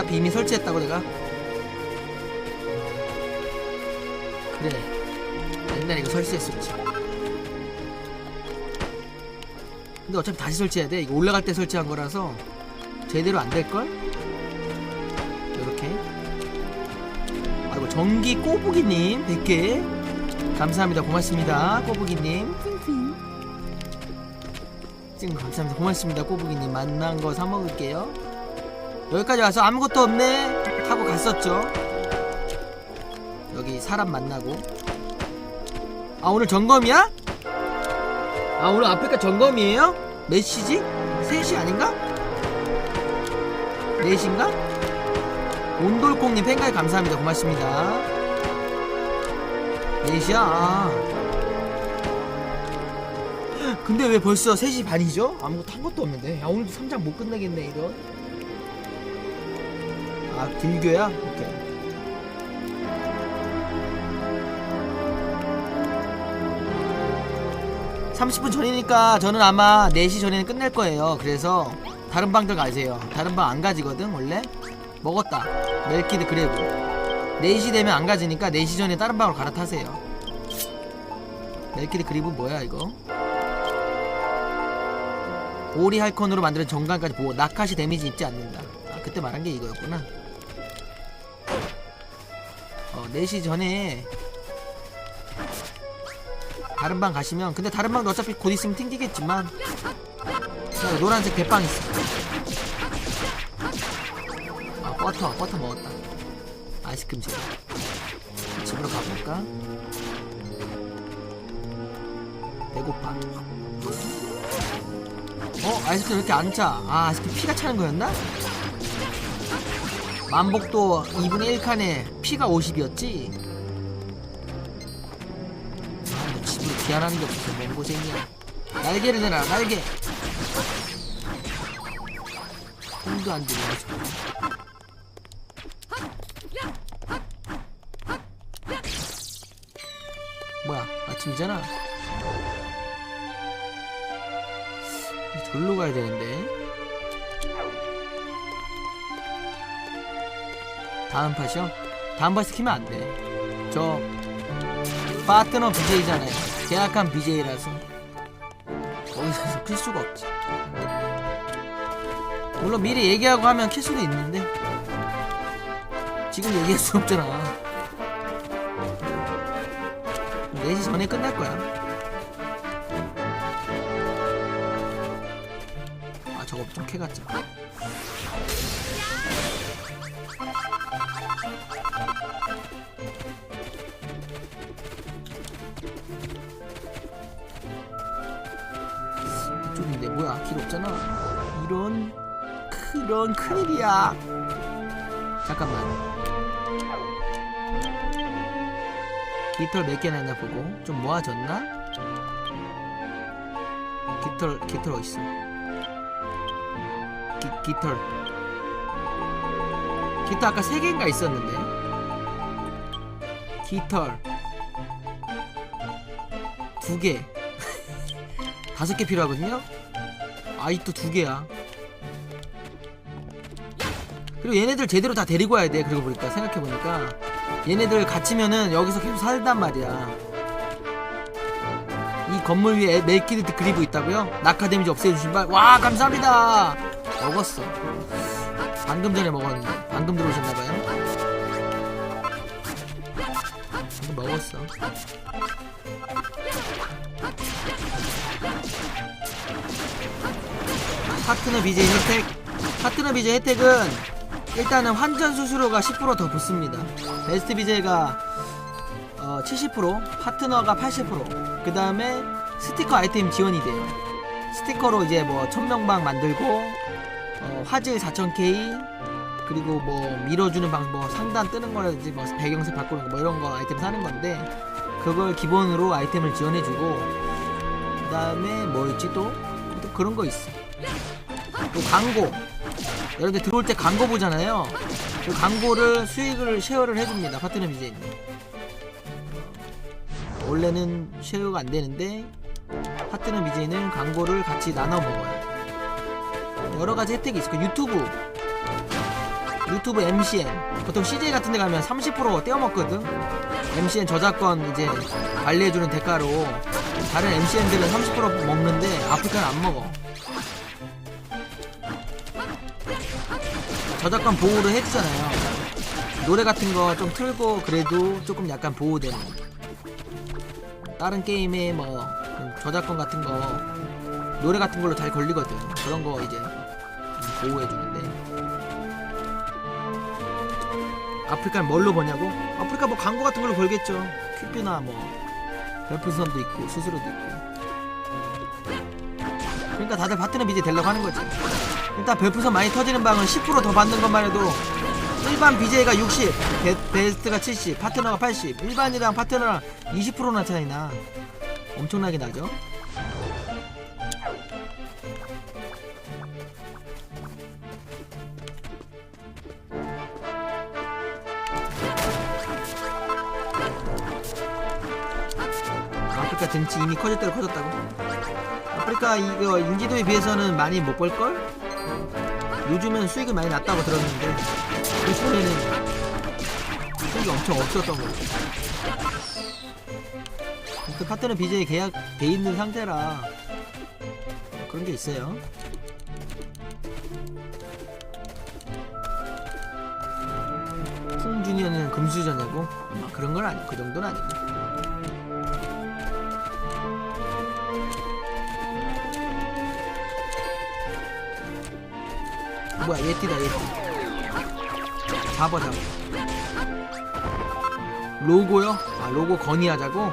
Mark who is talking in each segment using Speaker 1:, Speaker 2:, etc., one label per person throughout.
Speaker 1: 눈앞에 이미 설치했다고 내가? 그래. 옛날에 이거 설치했었지. 근데 어차피 다시 설치해야 돼. 이거 올라갈 때 설치한 거라서 제대로 안 될걸? 요렇게. 아이고 전기 꼬부기님 100개 감사합니다. 고맙습니다 꼬부기님. 지금 감사합니다. 고맙습니다 꼬부기님. 만난 거 사 먹을게요 여기까지 와서 아무것도 없네 하고 갔었죠 여기 사람 만나고 아 오늘 점검이야? 아 오늘 아프리카 점검이에요? 몇 시지? 3시 아닌가? 4시인가? 온돌콩님 팬가입 감사합니다 고맙습니다 4시야 아. 근데 왜 벌써 3시 반이죠? 아무것도 한 것도 없는데 야 오늘도 3장 못 끝내겠네 이런 아 길교야? 오케이 30분 전이니까 저는 아마 4시 전에는 끝낼 거예요. 그래서 다른 방들 가세요. 다른 방 안 가지거든 원래. 먹었다. 멜키드 그래브. 4시 되면 안 가지니까 4시 전에 다른 방으로 갈아타세요. 멜키드 그리브 뭐야 이거? 오리 할컨으로 만드는 정강까지 보호. 나카시 데미지 입지 않는다. 아 그때 말한 게 이거였구나. 어 4시 전에 다른 방 가시면 근데 다른 방도 어차피 곧 있으면 튕기겠지만 자, 노란색 대빵 있어. 아 버터 버터 먹었다. 아이스크림 제로 집으로 가볼까? 배고파. 어 아이스크림 왜 이렇게 안 차 아 아이스크림 피가 차는 거였나? 만복도 2분의 1칸에 피가 50이었지 아, 집으로 귀환하는 게 없어서 맹고생이야. 날개를 내놔, 날개. 꿈도 안 되네. 뭐야, 아침이잖아. 절로 가야 되는데. 다음 팟이 요? 다음 팟 키면 안 돼. 저 파트너 BJ잖아요. 계약한 BJ라서 거기서 클 수가 없지. 물론 미리 얘기하고 하면 킬 수도 있는데 지금 얘기할 수 없잖아. 4시 전에 끝날 거야. 아 저거 좀 캐갔자. 쪽인데 뭐야 길 없잖아. 이런 그런 큰일이야. 잠깐만. 깃털 몇 개나 있나 보고. 좀 모아졌나? 깃털 깃털 어딨어? 기, 깃털. 깃털 아까 세 개인가 있었는데? 깃털. 두개 다섯 개 필요하거든요? 아이또 두 개야. 그리고 얘네들 제대로 다 데리고 와야 돼. 그러고 보니까 생각해 보니까 얘네들 갇히면은 여기서 계속 살단 말이야. 이 건물 위에 멜키드 그리브 있다고요? 낙하 데미지 없애주신 발. 와 감사합니다. 먹었어. 방금 전에 먹었는데 방금 들어오셨나봐요. 방금 먹었어. 파트너 BJ 혜택. 파트너 BJ 혜택은 일단은 환전 수수료가 10%더 붙습니다. 베스트 BJ가 어, 70% 파트너가 80%그 다음에 스티커 아이템 지원이 돼요. 스티커로 이제 뭐 천명방 만들고 어, 화질 4000K 그리고 뭐 밀어주는 방법 뭐 상단 뜨는 거라든지 뭐 배경색 바꾸는 거 뭐 이런 거 아이템 사는 건데 그걸 기본으로 아이템을 지원해주고 그 다음에 뭐 있지 또? 또 그런 거 있어. 또 광고. 여러분들 들어올 때 광고 보잖아요. 그 광고를 수익을 쉐어를 해줍니다. 파트너 BJ는 원래는 쉐어가 안 되는데 파트너 BJ는 광고를 같이 나눠 먹어요. 여러 가지 혜택이 있어 그 유튜브. 유튜브 MCN 보통 CJ 같은 데 가면 30% 떼어먹거든. MCN 저작권 이제 관리해주는 대가로 다른 MCN들은 30% 먹는데 아프리카는 안 먹어. 저작권 보호를 해주잖아요. 노래 같은 거 좀 틀고 그래도 조금 약간 보호되는. 다른 게임에 뭐 저작권 같은 거 노래 같은 걸로 잘 걸리거든. 그런 거 이제 보호해주는데. 아프리카는 뭘로 버냐고? 아프리카 뭐 광고 같은 걸로 벌겠죠. 퀴즈나 뭐 별풍선도 있고 수수료도 있고. 그러니까 다들 파트너 비제 되려고 하는 거지. 일단 별풍선 많이 터지는 방은 10%더 받는 것만 해도 일반 BJ가 60, 베, 베스트가 70, 파트너가 80 일반이랑 파트너랑 20%나 차이나. 엄청나게 나죠 등치 이미 커질 대로 커졌다고? 아프리카 이거 인지도에 비해서는 많이 못 벌걸? 요즘은 수익이 많이 났다고 들었는데 그 전에는 수익이 엄청 없었던 거죠 그 파트너 BJ 계약 돼 있는 상태라 그런 게 있어요 풍주니어는 금수저냐고? 아, 그런 건 아니고 그 정도는 아니고 뭐야 예띠다 예띠 잡아 잡아. 로고요? 아 로고 건의하자고?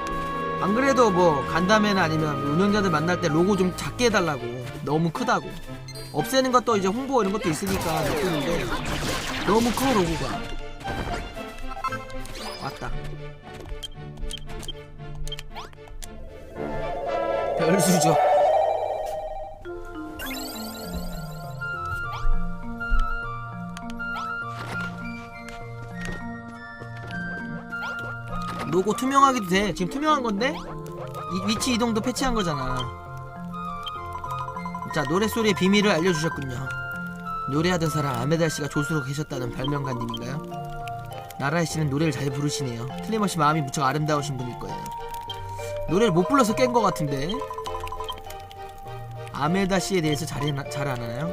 Speaker 1: 안 그래도 뭐 간담회나 아니면 운영자들 만날 때 로고 좀 작게 해달라고. 너무 크다고. 없애는 것도 이제 홍보 이런 것도 있으니까 느끼는데. 너무 커 로고가. 왔다. 별수저 로고 투명하기도 돼. 지금 투명한 건데? 이 위치 이동도 패치한 거잖아. 자, 노래소리의 비밀을 알려주셨군요. 노래하던 사람 아메달 씨가 조수로 계셨다는 발명가님인가요? 나라의 씨는 노래를 잘 부르시네요. 틀림없이 마음이 무척 아름다우신 분일 거예요. 노래를 못 불러서 깬 것 같은데? 아메다 씨에 대해서 잘, 잘 아나요?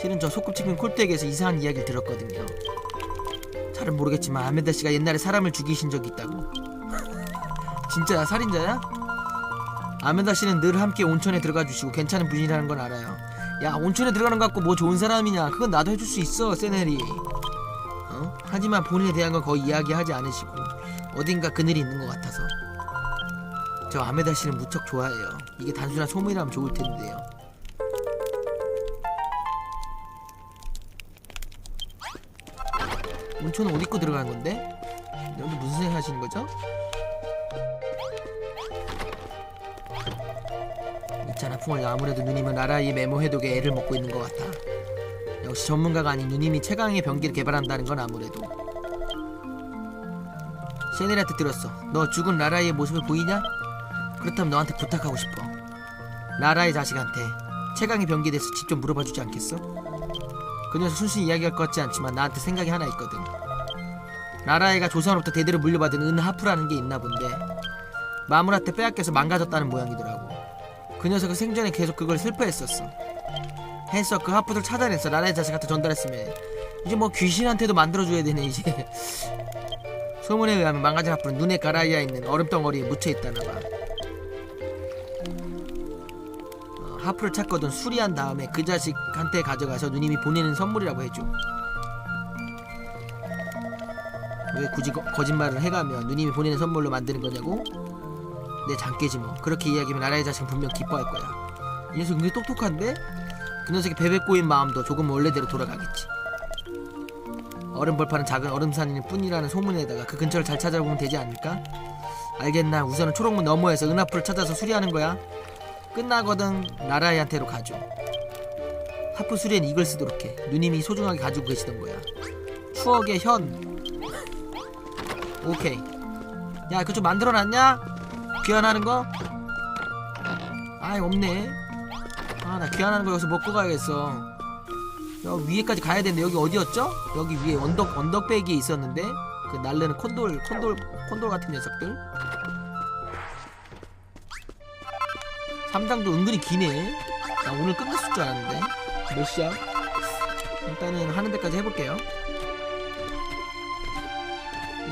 Speaker 1: 실은 저 소꿉친구 콜택에서 이상한 이야기를 들었거든요. 잘은 모르겠지만 아메다 씨가 옛날에 사람을 죽이신 적이 있다고. 진짜야 살인자야? 아멘다 씨는 늘 함께 온천에 들어가 주시고 괜찮은 분이라는 건 알아요. 야 온천에 들어가는 거 갖고 뭐 좋은 사람이냐? 그건 나도 해줄 수 있어 세네리. 어? 하지만 본인에 대한 건 거의 이야기하지 않으시고 어딘가 그늘이 있는 것 같아서. 저 아메다 씨는 무척 좋아해요. 이게 단순한 소문이라면 좋을 텐데요. 온천은 옷 입고 들어가는 건데? 여러분 무슨 생각 하시는 거죠? 풍월 아무래도 누님은 나라의 메모 해독에 애를 먹고 있는 것 같아. 역시 전문가가 아닌 누님이 최강의 병기를 개발한다는 건 아무래도. 셰넬한테 들었어. 너 죽은 라라의 모습을 보이냐? 그렇다면 너한테 부탁하고 싶어. 라라의 자식한테 최강의 병기에 대해서 직접 물어봐 주지 않겠어? 그 녀석 순순히 이야기할 것 같지 않지만 나한테 생각이 하나 있거든. 라라이가 조선으로부터 대대로 물려받은 은하프라는 게 있나 본데 마무라한테 빼앗겨서 망가졌다는 모양이더라고 그 녀석은 생전에 계속 그걸 슬퍼했었어. 해서 그 하프를 찾아내서 라라의 자식한테 전달했으면. 이제 뭐 귀신한테도 만들어줘야 되네 이제. 소문에 의하면 망가진 하프는 눈에 가라이아 있는 얼음 덩어리에 묻혀 있다나 봐. 어, 하프를 찾거든 수리한 다음에 그 자식한테 가져가서 누님이 보내는 선물이라고 해줘. 왜 굳이 거, 거짓말을 해가며 누님이 보내는 선물로 만드는 거냐고? 내 장깨지 뭐. 그렇게 이야기하면 나라의 자식은 분명 기뻐할 거야. 이 녀석 은근히 똑똑한데? 그 녀석의 베베 꼬인 마음도 조금 원래대로 돌아가겠지. 얼음 벌판은 작은 얼음산일 뿐이라는 소문에다가 그 근처를 잘 찾아보면 되지 않을까? 알겠나? 우선은 초록문 너머에서 은하풀을 찾아서 수리하는 거야. 끝나거든 나라이한테로 가줘. 하프 수리엔 이걸 쓰도록 해. 누님이 소중하게 가지고 계시던 거야. 추억의 현. 오케이. 야 그거 좀 만들어놨냐? 귀환하는 거? 아이 없네 아 나 귀환하는 거 여기서 먹고 가야겠어 여기 위에까지 가야 되는데 여기 어디였죠? 여기 위에 언덕 언덕배기에 있었는데 그 날르는 콘돌 콘돌 콘돌 같은 녀석들. 3장도 은근히 기네. 나 오늘 끝났을 줄 알았는데 몇 시야? 일단은 하는 데까지 해볼게요.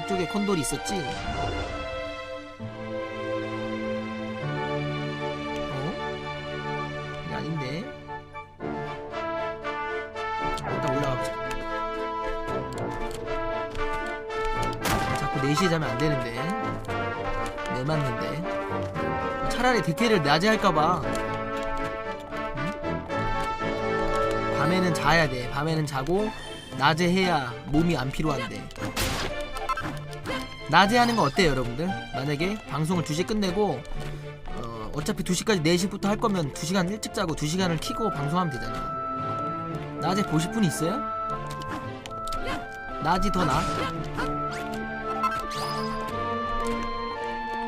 Speaker 1: 이쪽에 콘돌이 있었지. 4시에 자면 안 되는데. 내 맞는데. 차라리 디테일을 낮에 할까봐. 응? 밤에는 자야 돼. 밤에는 자고, 낮에 해야 몸이 안 피로한데. 낮에 하는 거 어때요, 여러분들? 만약에 방송을 2시에 끝내고, 어, 어차피 2시까지 4시부터 할 거면 2시간 일찍 자고 2시간을 키고 방송하면 되잖아. 낮에 보실 분 있어요? 낮이 더 나?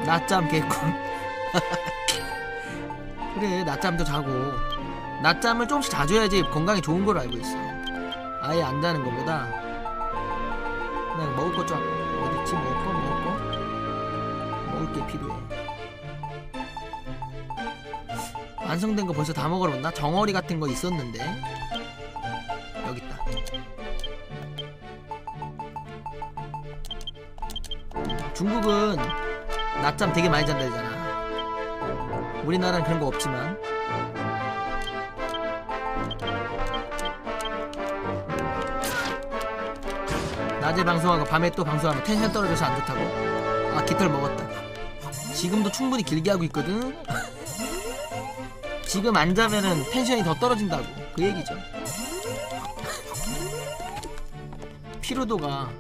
Speaker 1: 낮잠 개꿀. 그래, 낮잠도 자고. 낮잠을 조금씩 자주 해야지 건강에 좋은 걸 알고 있어. 아예 안 자는 것보다 그냥 먹을 거좀 어딨지? 먹을 거 먹을 거 먹을 게 필요해. 완성된 거 벌써 다 먹으러 왔나? 정어리 같은 거 있었는데 여기 있다. 중국은 낮잠 되게 많이 잔다 했잖아. 우리나라는 그런 거 없지만 낮에 방송하고 밤에 또 방송하면 텐션 떨어져서 안 좋다고? 아 깃털 먹었다. 지금도 충분히 길게 하고 있거든. 지금 안 자면은 텐션이 더 떨어진다고 그 얘기죠. 피로도가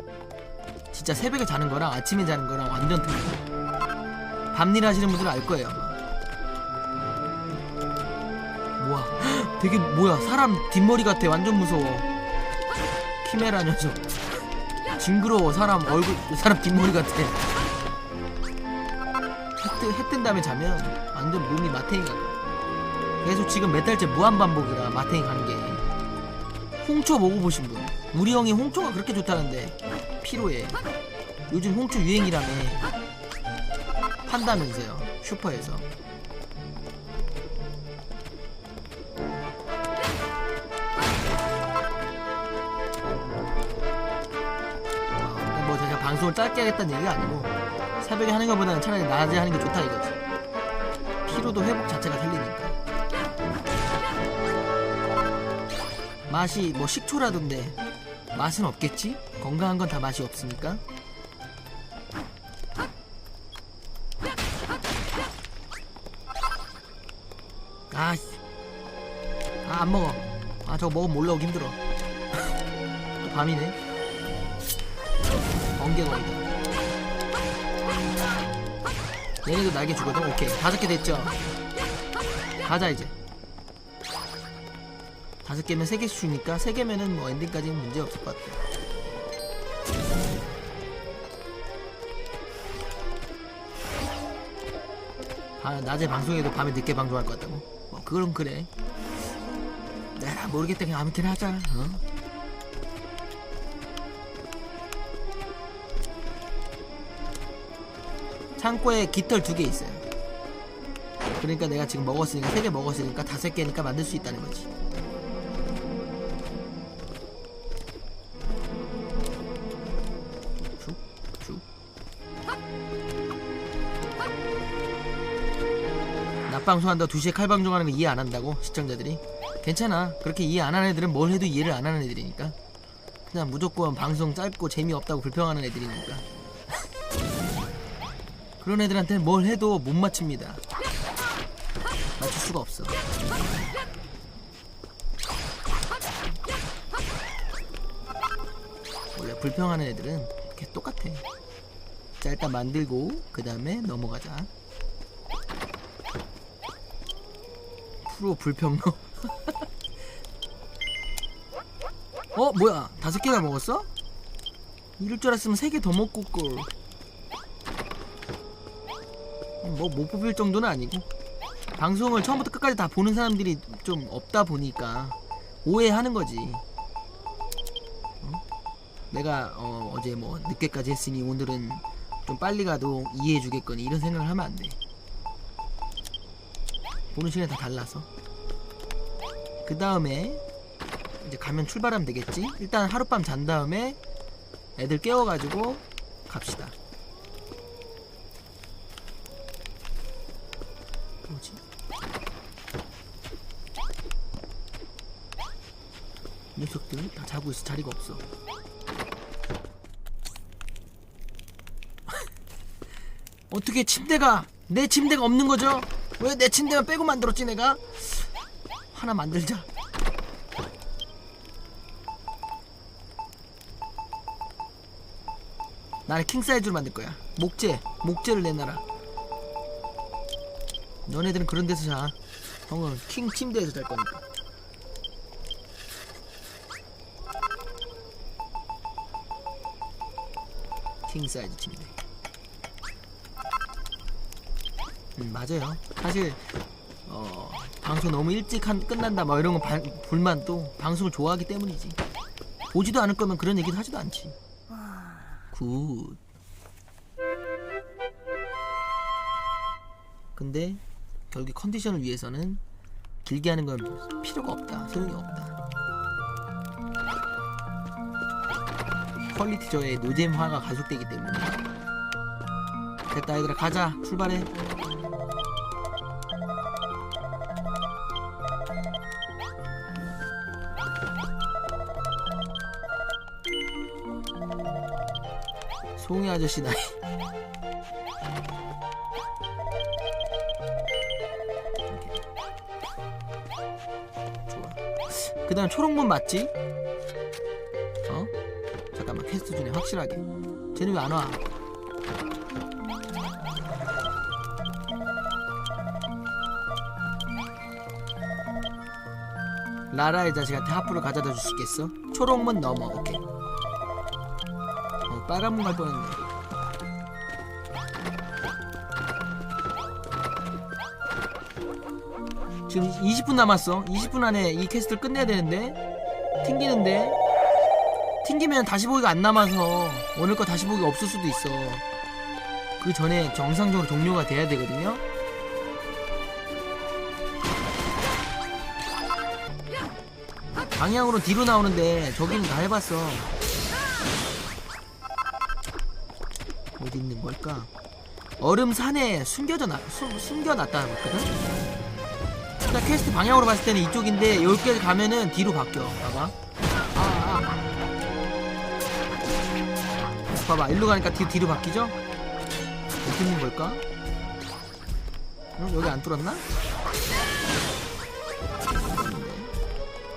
Speaker 1: 진짜 새벽에 자는 거랑 아침에 자는 거랑 완전 틀려. 밤일 하시는 분들은 알 거예요. 뭐야? 되게 뭐야? 사람 뒷머리 같아. 완전 무서워. 키메라 녀석. 징그러워. 사람 얼굴 사람 뒷머리 같아. 해뜬 해뜬 다음에 자면 완전 몸이 마탱이 같아. 계속 지금 몇 달째 무한 반복이라 마탱이 가는 게. 홍초 먹어 보신 분. 우리 형이 홍초가 그렇게 좋다는데 피로해. 요즘 홍초 유행이라며 판다면서요 슈퍼에서. 어, 뭐 제가 방송을 짧게 하겠다는 얘기가 아니고 새벽에 하는 것보다는 차라리 낮에 하는 게 좋다 이거지. 피로도 회복 자체가 틀리니까. 맛이 뭐 식초라던데 맛은 없겠지? 건강한 건 다 맛이 없으니까. 아, 안 먹어. 아, 저거 먹으면 올라오기 힘들어. 또 밤이네. 번개거리다. 얘네도 날개 주거든? 오케이. 다섯 개 됐죠? 가자, 이제. 다섯 개면 세 개씩 주니까 세 개면은 뭐 엔딩까지는 문제 없을 것 같아. 아, 낮에 방송해도 밤에 늦게 방송할 것 같다고? 뭐 그건 그래. 모르겠다 그냥 아무튼 하자. 어? 창고에 깃털 두 개 있어요. 그러니까 내가 지금 먹었으니까 세 개 먹었으니까 다섯 개니까 만들 수 있다는 거지. 쭉, 쭉. 낮방송한다고 2시에 칼방송하는 거 이해 안 한다고 시청자들이 괜찮아. 그렇게 이해 안 하는 애들은 뭘 해도 이해를 안 하는 애들이니까. 그냥 무조건 방송 짧고 재미없다고 불평하는 애들이니까. 그런 애들한테는 뭘 해도 못 맞춥니다. 맞출 수가 없어. 원래 불평하는 애들은 이렇게 똑같아. 자 일단 만들고 그 다음에 넘어가자. 프로 불평로 어 뭐야 다섯 개나 먹었어? 이럴 줄 알았으면 세 개 더 먹고 걸. 뭐못 뽑힐 정도는 아니고 방송을 처음부터 끝까지 다 보는 사람들이 좀 없다 보니까 오해하는 거지. 내가 어, 어제 뭐 늦게까지 했으니 오늘은 좀 빨리 가도 이해해 주겠거니 이런 생각을 하면 안 돼. 보는 시간이 다 달라서. 그 다음에 이제 가면 출발하면 되겠지. 일단 하룻밤 잔 다음에 애들 깨워가지고 갑시다. 뭐지? 이 녀석들 다 자고 있어 자리가 없어. 어떻게 침대가 내 침대가 없는 거죠? 왜 내 침대만 빼고 만들었지 내가? 하나 만들자. 나는 킹 사이즈로 만들 거야. 목재, 목재를 내놔라. 너네들은 그런 데서 자. 형은 킹 침대에서 잘 거니까. 킹 사이즈 침대. 음 맞아요. 사실 어 방송 너무 일찍 한, 끝난다 뭐 이런 거 반- 불만도 방송을 좋아하기 때문이지. 보지도 않을 거면 그런 얘기도 하지도 않지. 굿. 근데 결국 컨디션을 위해서는 길게 하는 건 필요가 없다. 소용이 없다. 퀄리티 저의 노잼화가 가속되기 때문에 됐다 얘들아 가자 출발해 송이 아저씨 나이 좋아 그 다음 초록문 맞지? 어? 잠깐만 퀘스트 중에 확실하게 쟤는 왜 안 와? 라라의 자식한테 하프를 가져다 줄 수 있겠어? 초록문 넘어 오케이 어, 빨간 문 갈 뻔했네 지금 20분 남았어. 20분 안에 이 퀘스트를 끝내야 되는데 튕기는데. 튕기면 다시 보기가 안 남아서 오늘 거 다시 보기가 없을 수도 있어. 그 전에 정상적으로 종료가 돼야 되거든요. 방향으로 뒤로 나오는데 저기는 다 해봤어 걸까 얼음 산에 숨겨져 나, 숨, 숨겨놨다 했거든 일단 퀘스트 방향으로 봤을 때는 이쪽인데 10개 가면은 뒤로 바뀌어 봐봐 아, 아, 아. 봐봐 일로 가니까 뒤, 뒤로 바뀌죠? 어디 있는 걸까? 어, 여기 안 뚫었나?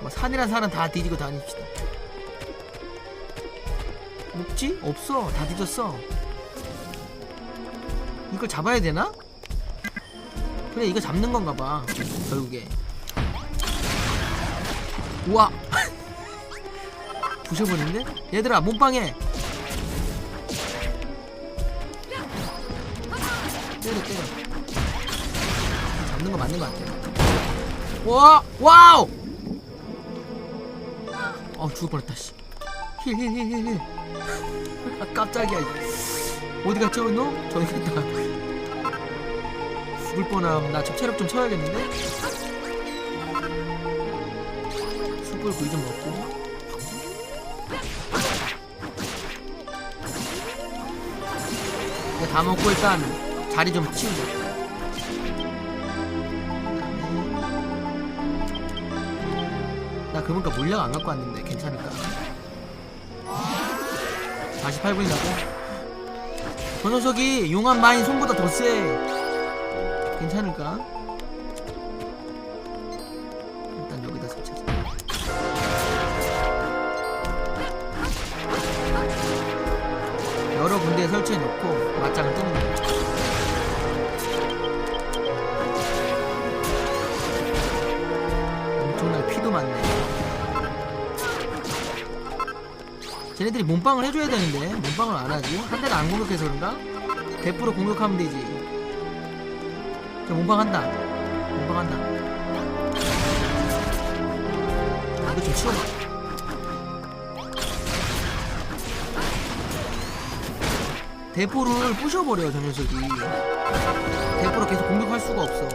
Speaker 1: 뭐 산이란 산은 다 뒤지고 다닙시다 없지? 없어 다 뒤졌어 이걸 잡아야 되나? 그래 이거 잡는 건가 봐 결국에. 우와. 부셔버리는데? 얘들아 몸빵해. 때려 때려. 잡는 거 맞는 거 같아. 와 와우! 어 죽을 뻔했다 씨 힐 힐 힐 힐힐. 아 깜짝이야 어디 갔죠 너? 저기 갔다 죽을 뻔함 나 저 체력 좀 쳐야겠는데 숯불 구이 좀 먹고 다 먹고 일단 자리 좀 치우자 나 그러니까 물약 안 갖고 왔는데 괜찮을까? 48분이라고? 저 녀석이 용암 마인 손보다 더 세. 괜찮을까? 일단 여기다 설치하자. 여러 군데에 설치해 놓고 맞짱을 뜨는 거야. 쟤네들이 몸빵을 해줘야 되는데 몸빵을 안 하지? 한 대를 안 공격해서 그런가? 100% 공격하면 되지. 자 몸빵한다. 몸빵한다. 이거 좀 치워봐. 대포를 부셔버려요 저 녀석이 대포로 계속 공격할 수가 없어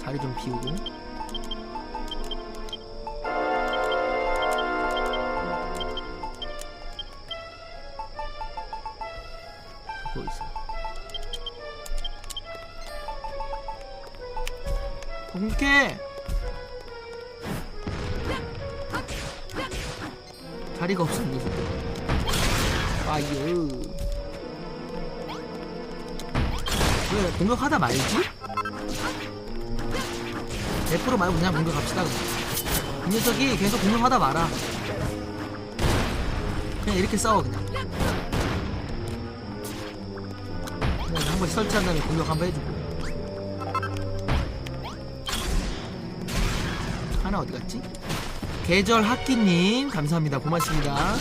Speaker 1: 자리 좀 비우고 공격해 자리가 없어 이 녀석 아유. 왜 공격하다 말지? 대포로 말고 그냥 공격합시다 그냥. 이 녀석이 계속 공격하다 말아. 그냥 이렇게 싸워 그냥. 그냥 한번 설치한 다음에 공격 한번 해주고 하나 어디 갔지? 계절 학기님 감사합니다. 고맙습니다.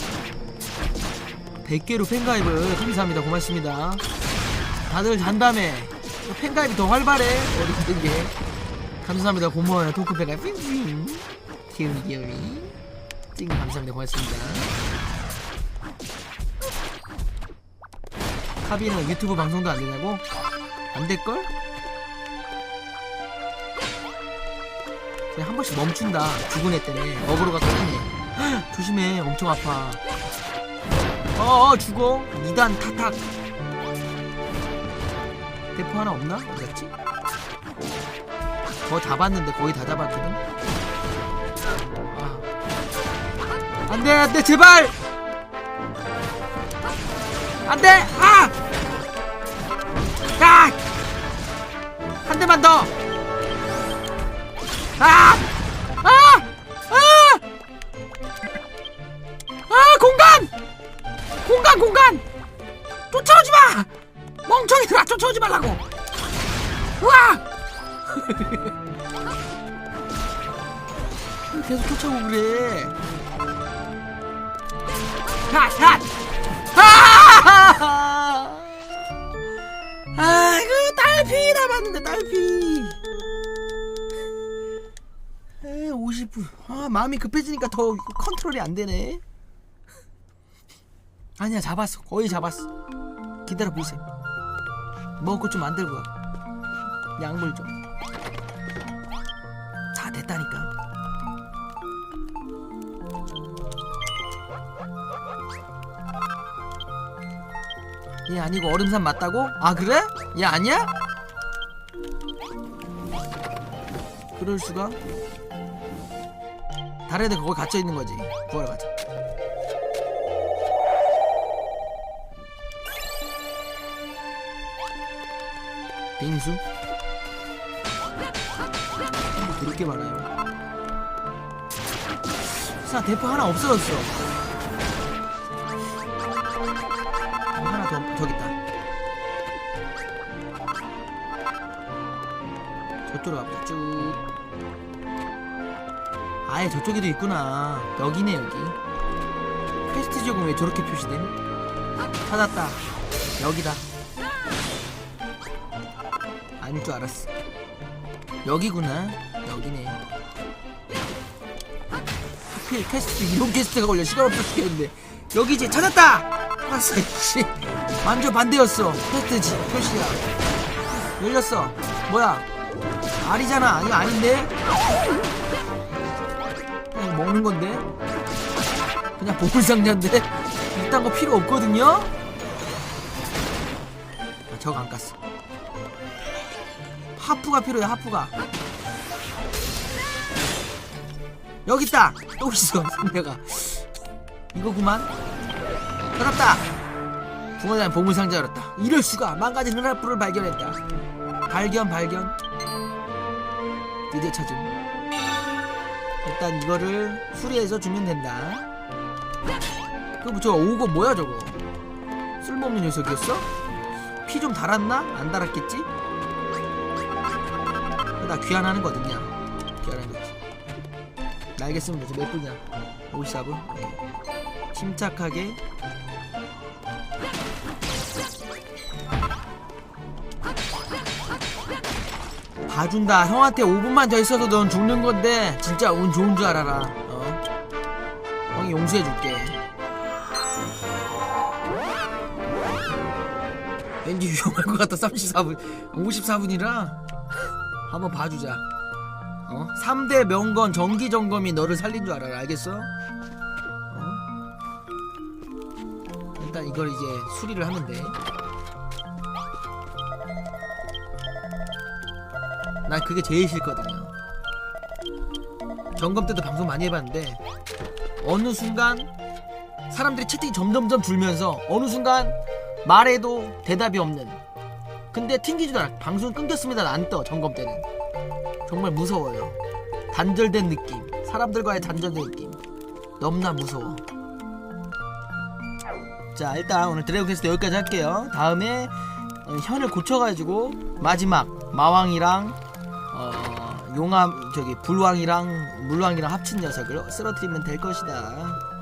Speaker 1: 100개로 팬가입을 감사합니다. 고맙습니다. 다들 잔다음에 팬가입이 더 활발해. 어디 게. 감사합니다. 고마워요. 토크 팬가입. 핑핑 귀요미 귀요미 찡 감사합니다. 고맙습니다. 카비는 유튜브 방송도 안 되냐고? 안 될걸? 그냥 한 번씩 멈춘다. 죽은 애 때문에. 어그로가 끊이네 조심해. 엄청 아파. 어어 죽어. 2단 타탁. 대포 하나 없나? 어디 갔지? 더 잡았는데 거의 다 잡았거든? 아. 안돼 안돼 제발! 안돼! 아! 아! 한 대만 더 아! 아! 아! 아 공간! 공간 공간! 쫓아오지 마! 멍청이들아 쫓아오지 말라고! 우와! 계속 쫓아오고 그래. 핫! 핫! 아! 아이고 딸피 남았는데 딸피. 아 마음이 급해지니까 더 컨트롤이 안 되네. 아니야 잡았어 거의 잡았어. 기다려 보세요. 먹을 거좀 만들고 와. 약물 좀. 자 됐다니까. 얘 아니고 얼음산 맞다고? 아 그래? 얘 아니야? 그럴 수가? 다른 애들 거기 갇혀 있는 거지. 구하러 가자. 빙수? 뭐 그렇게 많아요. 사 대포 하나 없어졌어. 어, 하나 더 저기 있다. 저쪽으로 가보자. 쭉. 아예 저쪽에도 있구나. 여기네 여기. 퀘스트 지역은 왜 저렇게 표시됨? 찾았다. 여기다. 아닐 줄 알았어. 여기구나. 여기네. 하필 퀘스트 이런 퀘스트가 걸려 시간 없어 죽겠는데 여기지 찾았다. 아싸 씨 완전 반대였어. 퀘스트 지, 표시야. 열렸어. 뭐야? 알이잖아. 아니 아닌데? 먹는 건데? 그냥 보물상자인데? 이딴 거 필요 없거든요? 아, 저거 안 깠어. 하프가 필요해 하프가. 여기 있다! 또 있어 상대가. 이거구만. 찾았다! 붕어다니 보물상자 열었다. 이럴 수가. 망가진 은하풀을 발견했다. 발견 발견. 드디어 찾음 일단 이거를 수리해서 주면 된다 그저 오고 뭐야 저거 쓸모없는 녀석이었어? 피 좀 달았나? 안 달았겠지? 나 귀환하는 거든요. 귀환하는 거지. 날개 쓰면 되지. 몇 분이야? 54분? 침착하게. 봐준다. 형한테 5분만 더 있어도 넌 죽는 건데 진짜 운 좋은 줄 알아라. 어? 형이 용서해줄게. 왠지 위험할 것 같다 34분 54분이라 한번 봐주자 어? 3대 명건 정기 점검이 너를 살린 줄 알아라 알겠어? 어? 일단 이걸 이제 수리를 하면 돼. 난 그게 제일 싫거든요. 점검 때도 방송 많이 해봤는데 어느 순간 사람들이 채팅이 점점점 줄면서 어느 순간 말해도 대답이 없는. 근데 튕기지도 않아. 방송 끊겼습니다. 안 떠 점검 때는. 정말 무서워요. 단절된 느낌. 사람들과의 단절된 느낌. 너무나 무서워. 자 일단 오늘 드래곤 퀘스트 여기까지 할게요. 다음에 어, 현을 고쳐가지고 마지막 마왕이랑 어, 용암 저기 불왕이랑 물왕이랑 합친 녀석을 쓰러뜨리면 될 것이다